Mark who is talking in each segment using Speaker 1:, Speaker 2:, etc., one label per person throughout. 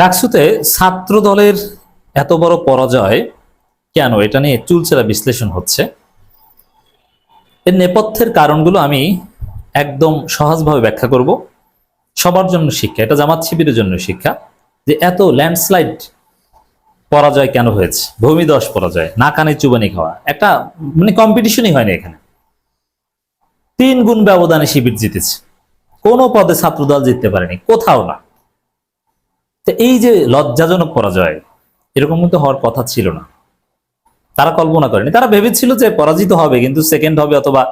Speaker 1: ডাকসুতে ছাত্র দলের এত বড় পরাজয় কেন? এটা নিয়ে চুলচেরা বিশ্লেষণ হচ্ছে। এর নেপথ্যের কারণগুলো আমি একদম সহজভাবে ব্যাখ্যা করব। সবার জন্য শিক্ষা, এটা জামাত শিবিরের জন্য শিক্ষা, যে এত ল্যান্ডস্লাইড পরাজয় কেন হয়েছে? ভূমিদশ পরাজয় না কানে চুবানি খাওয়া, একটা মানে কম্পিটিশনই হয়নি এখানে। তিন গুণ ব্যবধানে শিবির জিতেছে। কোনো পদে ছাত্রদল জিততে পারেনি, কোথাও না। তো এই যে লজ্জাজনক পরাজয়, এরকম কিন্তু হওয়ার কথা ছিল না। তারা কল্পনা করেনি। তারা ভেবেছিল যে পরাজিত হবে, কিন্তু সেকেন্ড হবে অথবা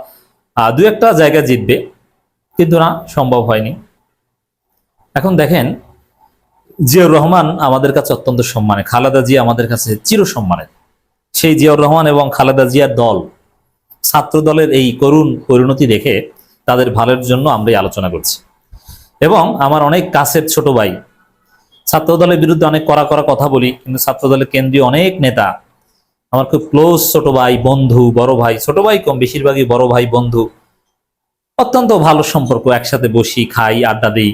Speaker 1: দু একটা জায়গা জিতবে। কিন্তু না, সম্ভব হয়নি। এখন দেখেন, জিয়াউর রহমান আমাদের কাছে অত্যন্ত সম্মানে খালেদা জিয়া আমাদের কাছে চির সম্মানের সেই জিয়াউর রহমান এবং খালেদা জিয়ার দল, ছাত্র দলের এই করুণ পরিণতি দেখে তাদের ভালোর জন্য আমরা আলোচনা করছি। এবং আমার অনেক কাছের ছোট ভাই ছাত্র দলের বিরুদ্ধে অনেক কড়া কড়া কথা বলি, কিন্তু ছাত্র দলের কেন্দ্রীয় অনেক নেতা, আমার খুব ক্লোজ ছোট ভাই, বন্ধু, বড় ভাই, ছোট ভাই কম, বেশিরভাগই বড় ভাই, বন্ধু, অত্যন্ত ভালো সম্পর্ক, একসাথে বসি, খাই, আড্ডা দিই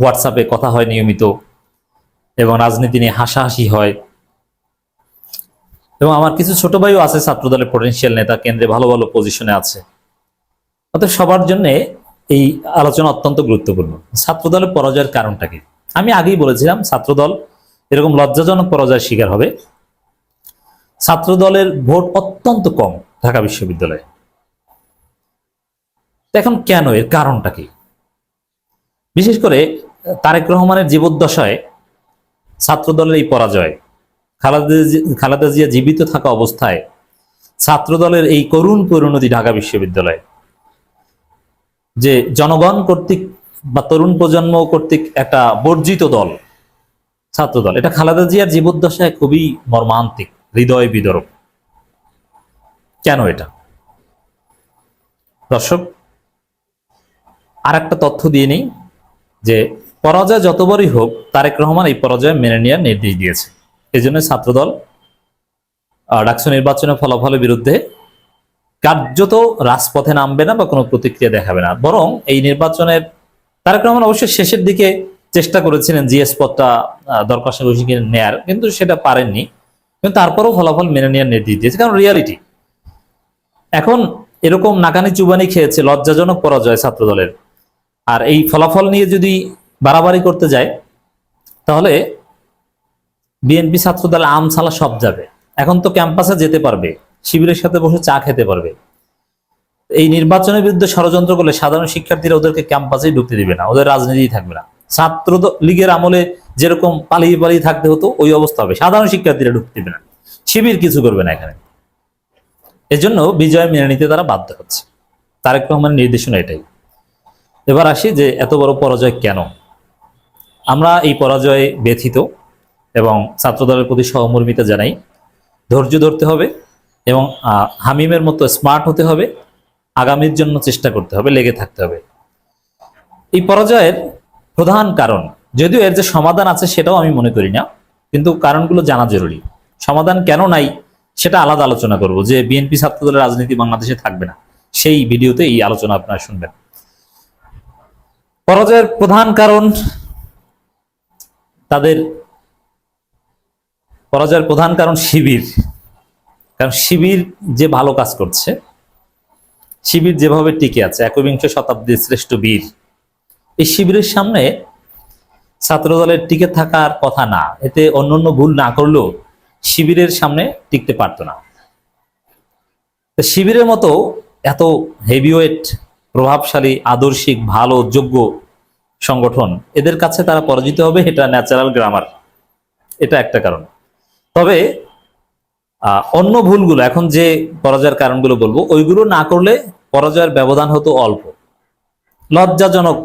Speaker 1: হোয়াটসঅ্যাপে কথা হয় নিয়মিত, এবং রাজনীতি নিয়ে হাসাহাসি হয়, এবং আমার কিছু ছোট ভাইও আছে ছাত্র দলের পটেনশিয়াল নেতা, কেন্দ্রে ভালো ভালো পজিশনে আছে। অর্থাৎ সবার জন্য এই আলোচনা অত্যন্ত গুরুত্বপূর্ণ। ছাত্র দলের পরাজয়ের কারণটা কি? আমি আগেই বলেছিলাম ছাত্র দল এরকম লজ্জাজনক পরাজয়ের শিকার হবে। ছাত্র দলের ভোট অত্যন্ত কম ঢাকা বিশ্ববিদ্যালয়ে। এখন কেন? এর কারণটা কি? বিশেষ করে, তারেক রহমানের জীবদ্দশায় ছাত্র দলের এই পরাজয়, খালেদা খালেদা জিয়া জীবিত থাকা অবস্থায় ছাত্র দলের এই করুণ পরিণতি ঢাকা বিশ্ববিদ্যালয়ে। যে জনগণ কর্তৃক বা তরুণ প্রজন্ম কর্তৃক একটা বর্জিত দল, ছাত্র দল। এটা খালেদা জিয়ার জীবদ্দশায় খুবই মর্মান্তিক, হৃদয় বিদরক। কেন এটা? দর্শক আর একটা তথ্য দিয়ে নেই যে পরাজয় যতবারই হোক, তারেক রহমান এই পরাজয় মেনে নেওয়ার নির্দেশ দিয়েছে। এই জন্য ছাত্রদল ডাকসু নির্বাচনের ফলাফলের বিরুদ্ধে কার্যত রাজপথে নামবে না বা কোনো প্রতিক্রিয়া দেখাবে না। বরং এই নির্বাচনের তারেক রহমান অবশ্যই শেষের দিকে চেষ্টা করেছিলেন জিএস পদটা দরকার সাহসীকে নেয়ার, কিন্তু সেটা পারেননি। কিন্তু তারপরেও ফলাফল মেনে নেওয়ার নির্দেশ দিয়েছে, কারণ রিয়ালিটি এখন এরকম নাকানি চুবানি খেয়েছে লজ্জাজনক পরাজয় ছাত্র দলের আর এই ফলাফল নিয়ে যদি বাড়াবাড়ি করতে যায়, তাহলে বিএনপি ছাত্র দল আম ছালা সব যাবে। এখন তো ক্যাম্পাসে যেতে পারবে, শিবিরের সাথে বসে চা খেতে পারবে। এই নির্বাচনের বিরুদ্ধে ষড়যন্ত্র করলে সাধারণ শিক্ষার্থীরা ওদেরকে ক্যাম্পাসেই ঢুকতে দিবে না। ওদের রাজনীতি থাকবে না। ছাত্র লীগের আমলে যেরকম পালিয়ে পালিয়ে থাকতে হতো, ওই অবস্থা হবে। সাধারণ শিক্ষার্থীরা ঢুকতে দিবে না। শিবির কিছু করবে না এখানে। এজন্য বিজয় মেনে নিতে তারা বাধ্য হচ্ছে। তারেক রহমানের নির্দেশনা এটাই। এবার আসি যে এত বড় পরাজয় কেন? আমরা এই পরাজয়ে ব্যথিত এবং ছাত্রদলের প্রতি সহমর্মিতা জানাই। ধৈর্য ধরতে হবে এবং হামিমের মতো স্মার্ট হতে হবে। আগামীর জন্য চেষ্টা করতে হবে, লেগে থাকতে হবে। এই পরাজয়ের প্রধান কারণ, যদিও এর যে সমাধান আছে সেটাও আমি মনে করি না, কিন্তু কারণগুলো জানা জরুরি। সমাধান কেন নাই সেটা আলাদা আলোচনা করব, যে বিএনপি ছাত্রদলের রাজনীতি বাংলাদেশে থাকবে না। সেই ভিডিওতে এই আলোচনা আপনারা শুনবেন। পরাজয়ের প্রধান কারণ, তাদের পরাজয়ের প্রধান কারণ শিবির। কারণ শিবির যে ভালো কাজ করছে শিবির যেভাবে টিকে আছে, একবিংশ শতাব্দীর শ্রেষ্ঠ বীর, এই শিবিরের সামনে ছাত্রদলের টিকে থাকার কথা না, এতে অন্যান্য ভুল না করলেও শিবিরের সামনে টিকতে পারতো না। শিবিরের মতো এত হেভিওয়েট প্রভাবশালী, আদর্শিক, ভালো, যোগ্য সংগঠন, এদের কাছে তারা পরাজিত হবে, এটা ন্যাচারাল গ্রামার এটা একটা কারণ। তবে অন্য ভুলগুলো, এখন যে পরাজয়ের কারণগুলো বলব, ওইগুলো না করলে পরাজয়ের ব্যবধান হতো অল্প। লজ্জাজনক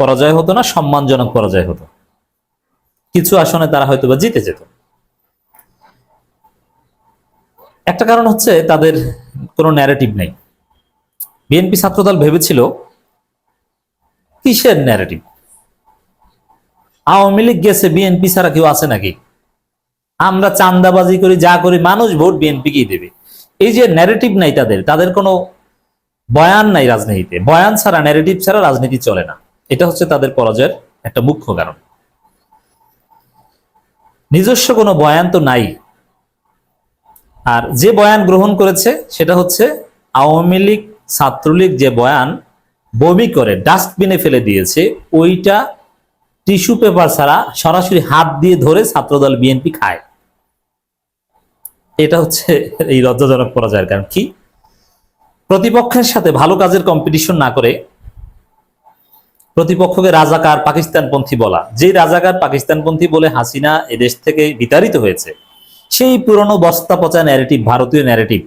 Speaker 1: পরাজয় হতো না, সম্মানজনক পরাজয় হতো। কিছু আসনে তারা হয়তো বা জিতে যেত। একটা কারণ হচ্ছে তাদের কোনো ন্যারেটিভ নেই। বিএনপি ছাত্রদল ভেবেছিল, কিসের ন্যারেটিভ আওয়ামী লীগ গেছে, বিএনপি ছাড়া কেউ আছে নাকি? আমরা চান্দাবাজি করি, যা করি, মানুষ ভোট বিএনপিকেই দেবে। এই যে ন্যারেটিভ নাই তাদের তাদের কোনো বয়ান নাই রাজনীতিতে। বয়ান ছাড়া ন্যারেটিভ ছাড়া রাজনীতি চলে না। এটা হচ্ছে তাদের পরাজয়ের একটা মুখ্য কারণ। নিজস্ব কোনো বয়ান তো নাই। আর যে বয়ান গ্রহণ করেছে, সেটা হচ্ছে আওয়ামী লীগ, ছাত্রলীগ যে বয়ান, বমি করে, ডাস্টবিনে ফেলে দিয়েছে, ওইটা টিস্যু পেপার ছাড়া সরাসরি হাত দিয়ে ধরে ছাত্রদল বিএনপি খায়। এটা হচ্ছে এই লজ্জাজনক পরাজয়ের কারণ। কি? প্রতিপক্ষের সাথে ভালো কাজের কম্পিটিশন না করে প্রতিপক্ষকে রাজাকার পাকিস্তানপন্থী বলা। যেই রাজাকার পাকিস্তানপন্থী বলে হাসিনা এদেশ থেকে বিতাড়িত হয়েছে, সেই পুরনো বস্তা পচা ন্যারেটিভ ভারতীয় ন্যারেটিভ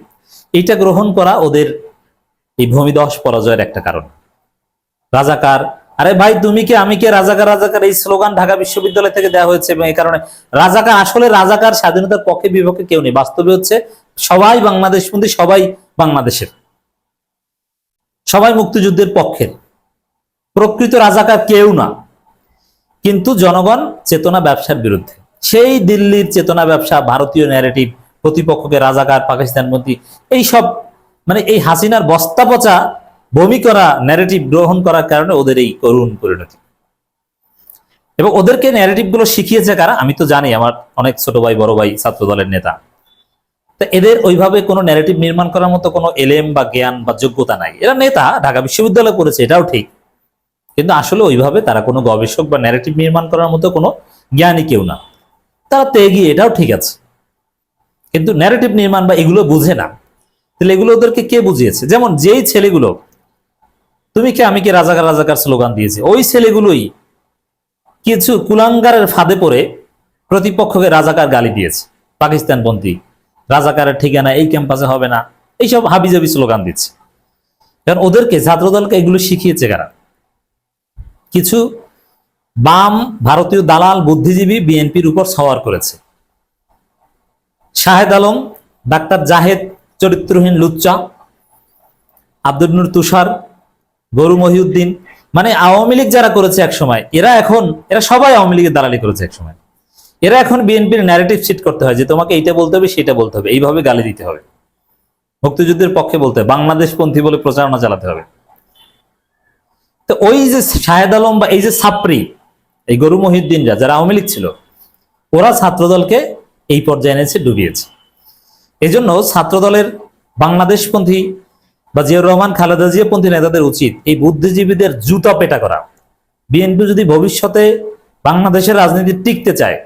Speaker 1: এটা গ্রহণ করা ওদের এই ভূমিদশ পরাজয়ের একটা কারণ। রাজাকার আরে ভাই, তুমি কি, আমি কে রাজাকার রাজাকার? এই স্লোগান ঢাকা বিশ্ববিদ্যালয় থেকে দেওয়া হয়েছে এবং এই কারণে রাজাকার, আসলে রাজাকার স্বাধীনতার পক্ষে বিপক্ষে কেউ নেই। বাস্তবে হচ্ছে সবাই বাংলাদেশ বন্দী সবাই বাংলাদেশের। সবাই মুক্তিযুদ্ধের পক্ষের। প্রকৃত রাজাকার কেউ না। কিন্তু জনগণ চেতনা ব্যবসার বিরুদ্ধে। সেই দিল্লির চেতনা ব্যবসা, ভারতীয় ন্যারেটিভ প্রতিপক্ষকে রাজাকার, পাকিস্তানপন্থী, এইসব মানে এই হাসিনার বস্তা পচা বমি করা ন্যারেটিভ গ্রহণ করার কারণে ওদের এই করুণ পরিণতি। এবং ওদেরকে ন্যারেটিভগুলো শিখিয়েছে কারা? আমি তো জানি, আমার অনেক ছোট ভাই, বড় ভাই ছাত্র দলের নেতা। তা এদের ওইভাবে কোনো ন্যারেটিভ নির্মাণ করার মতো কোনো এলেম বা জ্ঞান বা যোগ্যতা নাই। এরা নেতা, ঢাকা বিশ্ববিদ্যালয় করেছে, এটাও ঠিক। কিন্তু আসলে ওইভাবে তারা কোনো গবেষক বা ন্যারেটিভ নির্মাণ করার মতো কোনো জ্ঞানী কেউ না। তারা তো এগিয়ে, এটাও ঠিক আছে। কিন্তু ন্যারেটিভ নির্মাণ বা এগুলো বুঝে না। তাহলে এগুলো ওদেরকে কে বুঝিয়েছে? যেমন যেই ছেলেগুলো তুমি কি? আমি কি রাজাকার রাজাকার স্লোগান দিয়েছি? ওই ছেলেগুলোই কিছু কুলাঙ্গারের ফাঁদে পড়ে প্রতিপক্ষকে রাজাকার গালি দিয়েছে পাকিস্তান পাকিস্তানপন্থী। রাজাকারের ঠিকানা এই ক্যাম্পাসে হবে না, এইসব হাবিজাবি স্লোগান দিচ্ছে। কারণ ওদেরকে ছাত্রদলকে এগুলো শিখিয়েছে কারা? কিছু বাম ভারতীয় দালাল বুদ্ধিজীবী বিএনপির উপর সওয়ার করেছে। শাহেদ আলম, ডাক্তার জাহেদ, চরিত্রহীন লুচ্চা, আব্দুল নুর তুষার গরু মহিউদ্দিন। মানে আওয়ামী লীগ যারা করেছে এক সময়, এরা এখন, এরা সবাই আওয়ামী লীগের দালালি করেছে এক সময়। এরা এখন বিএনপির ন্যারেটিভ সিট করতে হয় যে তোমাকে এইটা বলতে হবে, সেটা বলতে হবে। এইভাবে গালি দিতে হবে। মুক্তিযুদ্ধের পক্ষে বলতে হবে বাংলাদেশ পন্থী বলে প্রচারণা চালাতে হবে। তো ওই যে শাহেদ আলম বা এই যে সাপ্রি এই গরু মহিউদ্দিনরা যারা আওয়ামী লীগ ছিল, ওরা ছাত্রদলকে এই পর্যায়ে এনেছে, ডুবিয়েছে। এই জন্য ছাত্রদলের বাংলাদেশপন্থী বা জিয়াউর রহমান, খালেদা জিয়াপন্থী নেতাদের উচিত এই বুদ্ধিজীবীদের জুতা পেটা করা। বিএনপি যদি ভবিষ্যতে বাংলাদেশের রাজনীতি টিকতে চায়,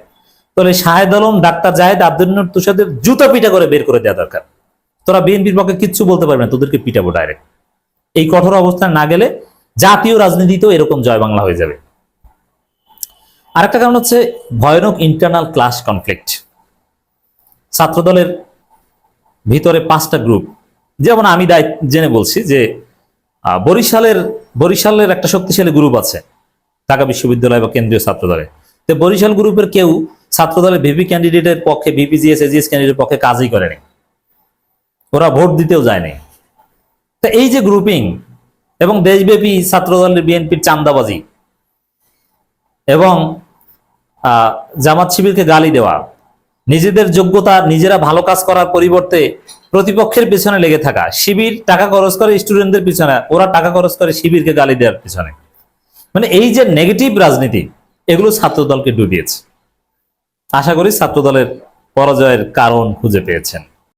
Speaker 1: তাহলে শাহেদ আলম, ডাক্তার জাহেদ আব্দুল তুষাদের জুতা পিটা করে বের করে দেওয়া দরকার। তোরা বিএনপির পক্ষে কিচ্ছু বলতে পারবে না, তোদেরকে পিটাবো ডাইরেক্ট এই কঠোর অবস্থান না গেলে জাতীয় রাজনীতিতেও এরকম জয় বাংলা হয়ে যাবে। আরেকটা কারণ হচ্ছে ভয়ানক ইন্টারনাল ক্লাস কনফ্লিক্ট ছাত্রদলের ভিতরে পাঁচটা গ্রুপ যেমন আমি দায়িত্ব জেনে বলছি যে বরিশালের বরিশালের একটা শক্তিশালী গ্রুপ আছে ঢাকা বিশ্ববিদ্যালয় বা কেন্দ্রীয় ছাত্রদলে। তো বরিশাল গ্রুপের কেউ ছাত্রদলের ভিপি ক্যান্ডিডেটের পক্ষে ভিপিজিএস এজিএস ক্যান্ডিডেটের পক্ষে কাজই করেনি। ওরা ভোট দিতেও যায়নি। তো এই যে গ্রুপিং এবং দেশব্যাপী ছাত্রদলের বিএনপির চান্দাবাজি এবং জামাত শিবিরকে গালি দেওয়া নিজেদের যোগ্যতা, নিজেরা ভালো কাজ করার পরিবর্তে প্রতিপক্ষের পিছনে লেগে থাকা, শিবির টাকা খরচ করে স্টুডেন্টদের পিছনে, ওরা টাকা খরচ করে শিবিরকে গালি দেওয়ার পিছনে। মানে এই যে নেগেটিভ রাজনীতি, এগুলো ছাত্রদলকে ডুবিয়েছে। আশা করি ছাত্রদলের পরাজয়ের কারণ খুঁজে পেয়েছেন।